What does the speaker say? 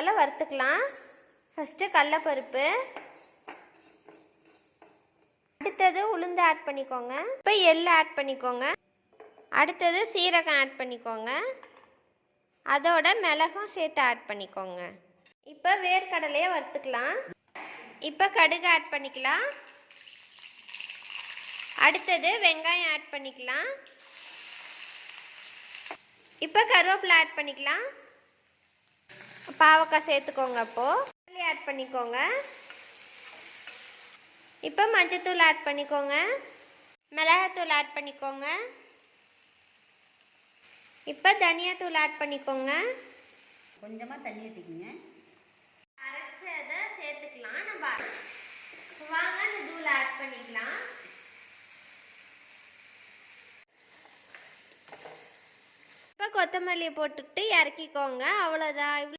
பொருட்களை வறுத்துக்கலாம். ஃபஸ்ட்டு கடலப்பருப்பு. அடுத்தது உளுந்து ஆட் பண்ணிக்கோங்க. இப்போ எள்ளு ஆட் பண்ணிக்கோங்க. அடுத்தது சீரகம் ஆட் பண்ணிக்கோங்க. அதோட மிளகும் சேர்த்து ஆட் பண்ணிக்கோங்க. இப்போ வேர்க்கடலையை வறுத்துக்கலாம். இப்போ கடுகு ஆட் பண்ணிக்கலாம். அடுத்தது வெங்காயம் ஆட் பண்ணிக்கலாம். இப்போ கருவேப்பிலை ஆட் பண்ணிக்கலாம். பாவக்காய் சேர்த்துக்கோங்க அப்போது ஆட் பண்ணிக்கோங்க. இப்போ மஞ்சத்தூள் ஆட் பண்ணிக்கோங்க. மிளகாத்தூள் ஆட் பண்ணிக்கோங்க. இப்போ தனியாத்தூள் ஆட் பண்ணிக்கோங்க. கொஞ்சமாக தண்ணி ஊற்றிக்கிங்க அரைச்சதை சேர்த்துக்கலாம். நம்ம வாங்க அந்த தூள் ஆட் பண்ணிக்கலாம். இப்போ கொத்தமல்லியை போட்டுட்டு இறக்கிக்கோங்க. அவ்வளோதான்.